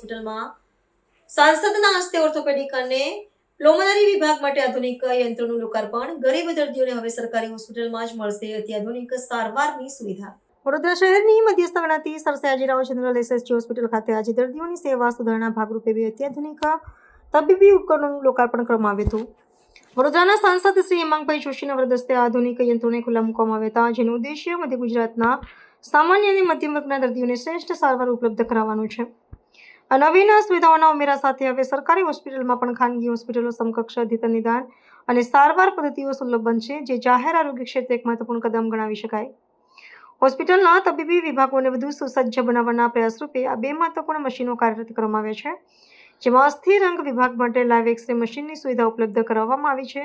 હોસ્પિટલમાં સાંસદના હસ્તે ઓર્થોપેડિક અને પ્લોમનરી વિભાગ માટે આધુનિક યંત્રોનું લોકાર્પણ. ગરીબ દર્દીઓને હવે સરકારી હોસ્પિટલમાં જ મળશે અત્યાધુનિક સારવારની સુવિધા. વડોદરા શહેરની મધ્યસ્થ ગણાતી સરસયાજી જનરલ એસએસજી હોસ્પિટલ ખાતે આજે દર્દીઓની સેવા સુધારણા ભાગરૂપે બે અત્યાધુનિક તબીબી ઉપકરણોનું લોકાર્પણ કરવામાં આવ્યું હતું. વડોદરાના સાંસદ શ્રી હેમાંગભાઈ જોશીના વરદસ્તે આધુનિક યંત્રોને ખુલ્લા મૂકવામાં આવ્યા હતા, જેનો ઉદ્દેશ્ય મધ્ય ગુજરાતના સામાન્ય અને મધ્યમ વર્ગના દર્દીઓને શ્રેષ્ઠ સારવાર ઉપલબ્ધ કરાવવાનો છે. આ નવીન સુવિધાઓના ઉમેરા સાથે હવે સરકારી હોસ્પિટલમાં પણ ખાનગી હોસ્પિટલો સમકક્ષ અધિતન નિદાન અને સારવાર પદ્ધતિઓ સુલભ બનશે, જે જાહેર આરોગ્ય ક્ષેત્રે એક મહત્વપૂર્ણ કદમ ગણાવી શકાય. હોસ્પિટલના તબીબી વિભાગોને વધુ સુસજ્જ બનાવવાના પ્રયાસ રૂપે આ બે મહત્વપૂર્ણ મશીનો કાર્યરત કરવામાં આવ્યા છે. જેમાં અસ્થિરંગ વિભાગ માટે લાઇવ એક્સરે મશીનની સુવિધા ઉપલબ્ધ કરાવવામાં આવી છે,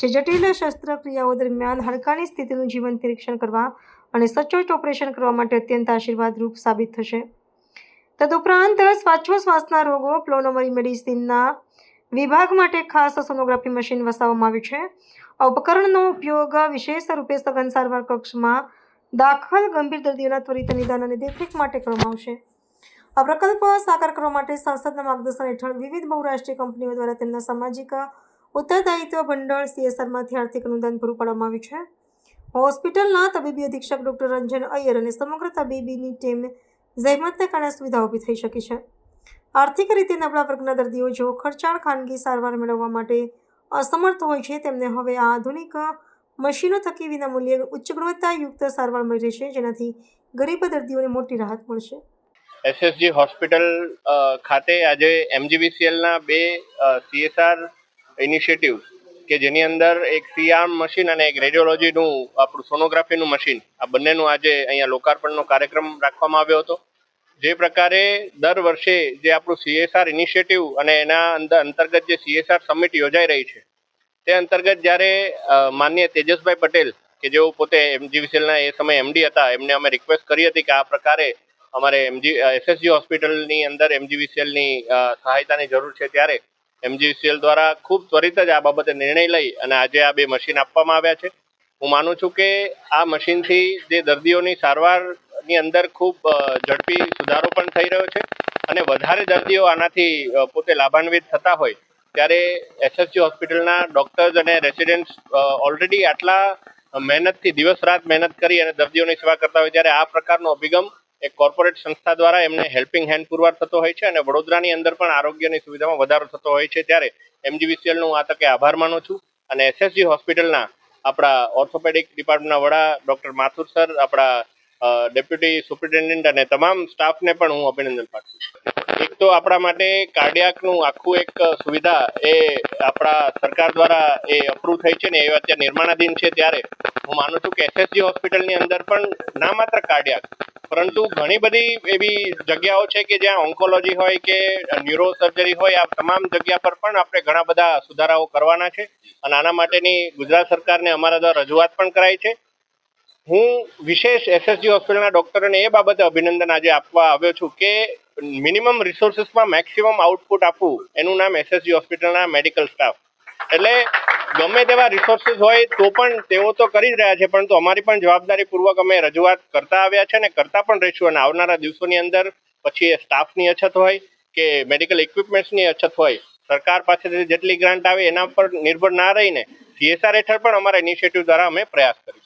જે જટિલ શસ્ત્રક્રિયાઓ દરમિયાન હાડકાની સ્થિતિનું જીવન નિરીક્ષણ કરવા અને સચોટ ઓપરેશન કરવા માટે અત્યંત આશીર્વાદરૂપ સાબિત થશે. તદુપરાંત શ્વાસોશ્વાસના રોગો પ્લોનોમરી મેડિસિનના વિભાગ માટે ખાસ સોનોગ્રાફી મશીન વસાવવામાં આવ્યું છે. ઉપકરણનો ઉપયોગ વિશેષ રૂપે સઘન સારવાર કક્ષમાં દાખલ ગંભીર દર્દીઓના ત્વરિત નિદાન અને દેખરેખ માટે કરવામાં આવશે. આ પ્રકલ્પ સાકાર કરવા માટે સંસદના માર્ગદર્શન હેઠળ વિવિધ બહુરાષ્ટ્રીય કંપનીઓ દ્વારા તેમના સામાજિક, ઉત્તરદાયિત્વ ભંડોળ સીએસઆરમાંથી આર્થિક અનુદાન પૂરું પાડવામાં આવ્યું છે. હોસ્પિટલના તબીબી અધિક્ષક ડોક્ટર રંજન અય્યર અને સમગ્ર તબીબીની ટીમ જહેમતને કારણે સુવિધા ઊભી થઈ શકી છે. આર્થિક રીતે નબળા વર્ગના દર્દીઓ જેઓ ખર્ચાળ ખાનગી સારવાર મેળવવા માટે અસમર્થ હોય છે, તેમને હવે આ આધુનિક મશીનો થકી વિના મૂલ્ય ઉચ્ચ ગુણવત્તાયુક્ત સારવાર મળી રહેશે જેનાથી ગરીબ દર્દીઓને મોટી રાહત મળશે. એસએસજી હોસ્પિટલ ખાતે આજે એમજીબીસીએલના બે સીએસઆર ઇનિશિયેટિવ કે જેની અંદર એક સીઆર્મ મશીન અને એક રેડિયોલોજીનું, આપણું સોનોગ્રાફીનું મશીન, આ બંનેનું આજે અહીંયા લોકાર્પણનો કાર્યક્રમ રાખવામાં આવ્યો હતો. જે પ્રકારે દર વર્ષે જે આપણું સીએસઆર ઇનિશિયેટિવ અને એના અંદર અંતર્ગત જે સીએસઆર સમિટ યોજાઈ રહી છે, તે અંતર્ગત જ્યારે માન્ય તેજસભાઈ પટેલ કે જેઓ પોતે એમજીવીસીએલના એ સમયે એમડી હતા, એમને અમે રિક્વેસ્ટ કરી હતી કે આ પ્રકારે અમારે એમજી એસએસજી હોસ્પિટલની અંદર એમજીવીસીએલની સહાયતાની જરૂર છે ત્યારે એમજીવીસીએલ દ્વારા ખૂબ ત્વરિત જ આ બાબતે નિર્ણય લઈ અને આજે આ બે મશીન આપવામાં આવ્યા છે. હું માનું છું કે આ મશીનથી જે દર્દીઓની સારવારની અંદર ખૂબ ઝડપી સુધારો પણ થઈ રહ્યો છે અને વધારે દર્દીઓ આનાથી પોતે લાભાન્વિત થતા હોય ત્યારે એસએસજી હોસ્પિટલના ડોક્ટર્સ અને રેસિડેન્ટ્સ ઓલરેડી આટલા મહેનતથી દિવસ રાત મહેનત કરી અને દર્દીઓની સેવા કરતા હોય ત્યારે આ પ્રકારનો અભિગમ એક કોર્પોરેટ સંસ્થા દ્વારા એમને હેલ્પિંગ હેન્ડ પુરવાર થતો હોય છે અને વડોદરાની અંદર પણ આરોગ્યની સુવિધામાં વધારો થતો હોય છે ત્યારે એમજીવીસીએલનો હું આ તકે આભાર માનું છું અને એસએસજી હોસ્પિટલના આપણા ઓર્થોપેડિક ડિપાર્ટમેન્ટના વડા ડોક્ટર માથુર સર, આપણા ડેપ્યુટી સુપ્રિન્ટેન્ડન્ટ અને તમામ સ્ટાફને પણ હું અભિનંદન પાઠવું એક તો આપણા માટે કાર્ડિયાકનું આખું એક સુવિધા એ આપણા સરકાર દ્વારા એ અપ્રૂવ થઈ છે ને એ અત્યારે નિર્માણાધીન છે ત્યારે. હું માનું છું કે એસએસજી હોસ્પિટલની અંદર પણ ના માત્ર કાર્ડિયાક, પરંતુ ઘણી બધી એવી જગ્યાઓ છે કે જ્યાં ઓન્કોલોજી હોય કે ન્યુરો સર્જરી હોય, આ તમામ જગ્યા પર પણ આપણે ઘણા બધા સુધારાઓ કરવાના છે. અને આના માટેની ગુજરાત સરકારને અમારા દ્વારા રજૂઆત પણ કરાઈ છે. હું વિશેષ એસએસજી હોસ્પિટલના ડોક્ટરોને એ બાબતે અભિનંદન આજે આપવા આવ્યો છું કે મિનિમમ રિસોર્સિસમાં મેક્સિમમ આઉટપુટ આપવું. એનું નામ એસએસજી હોસ્પિટલના મેડિકલ સ્ટાફ. એટલે ગમે તેવા રિસોર્સિસ હોય તો પણ તેઓ તો કરી જ રહ્યા છે, પરંતુ અમારી પણ જવાબદારીપૂર્વક અમે રજૂઆત કરતા આવ્યા છે અને કરતા પણ રહીશું અને આવનારા દિવસોની અંદર પછી એ સ્ટાફની અછત હોય કે મેડિકલ ઇક્વિપમેન્ટ્સની અછત હોય, સરકાર પાસેથી જેટલી ગ્રાન્ટ આવે એના પર નિર્ભર ના રહીને સીએસઆર હેઠળ પણ અમારા ઇનિશિયેટિવ દ્વારા અમે પ્રયાસ કરીશું.